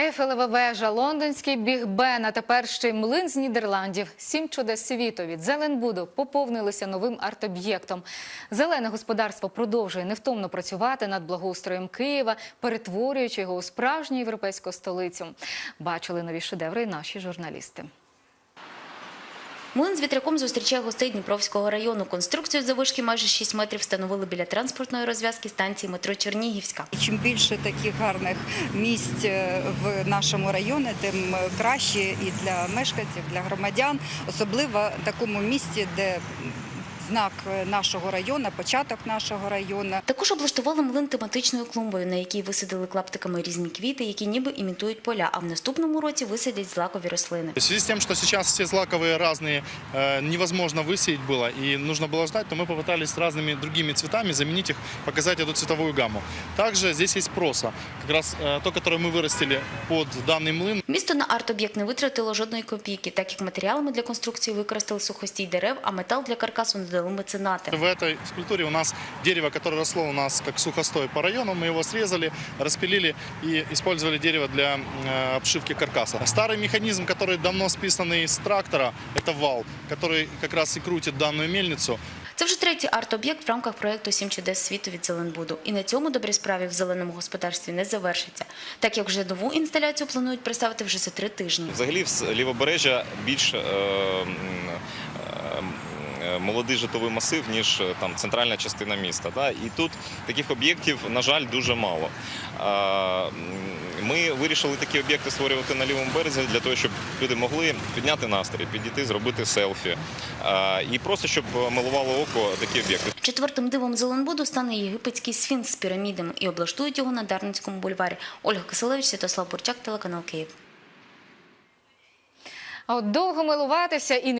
Ейфелева вежа, лондонський біг Бен, а тепер ще й млин з Нідерландів. Сім чудес світу від Зеленбуду поповнилися новим арт-об'єктом. Зелене господарство продовжує невтомно працювати над благоустроєм Києва, перетворюючи його у справжню європейську столицю. Бачили нові шедеври наші журналісти. Млин з вітряком зустрічає гостей Дніпровського району. Конструкцію завишки майже 6 метрів встановили біля транспортної розв'язки станції метро Чернігівська. Чим більше таких гарних місць е, в нашому районі, тим краще і для мешканців, для громадян, особливо в такому місці, де знак нашого району, початок нашого району. Також облаштували млин тематичною клумбою, на якій висадили клаптиками різні квіти, які ніби імітують поля. А в наступному році висадять злакові рослини. В связи с тем, что сейчас все злаковые разные, э, невозможно высеять было и нужно было ждать, то мы попытались разными другими цветами заменить их, показать эту цветовую гамму. Также здесь есть проса, как раз э, то, которое мы вырастили под данный млын. Місто на арт-об'єкт не витратило жодної копійки, так як матеріалами для конструкції використали сухостій дерев, а метал для каркасу надали меценати. В этой скульптуре у нас дерево, которое росло у нас как сухостой по району, мы его срезали, распилили и использовали дерево для э, обшивки каркаса. Старый механизм, который давно списанный из трактора, это вал, который как раз и крутит данную мельницу. Це вже третій арт-об'єкт в рамках проєкту «Сім чудес світу від Зеленбуду. І на цьому добрі справі в зеленому господарстві не завершиться, так як вже нову інсталяцію планують представити вже за три тижні. Взагалі, в лівобережжя більш е, м, е, молодий житловий масив, ніж е, там центральна частина міста. Да? І тут таких об'єктів, на жаль, дуже мало. Ми вирішили такі об'єкти створювати на лівому березі для того, щоб люди могли підняти настрій, підійти, зробити селфі. І просто щоб милувало око такі об'єкти. Четвертим дивом Зеленбуду стане єгипетський сфінкс з пірамідами і облаштують його на Дарницькому бульварі. Ольга Киселевич, Святослав Бурчак, телеканал Київ. А от довго милуватися і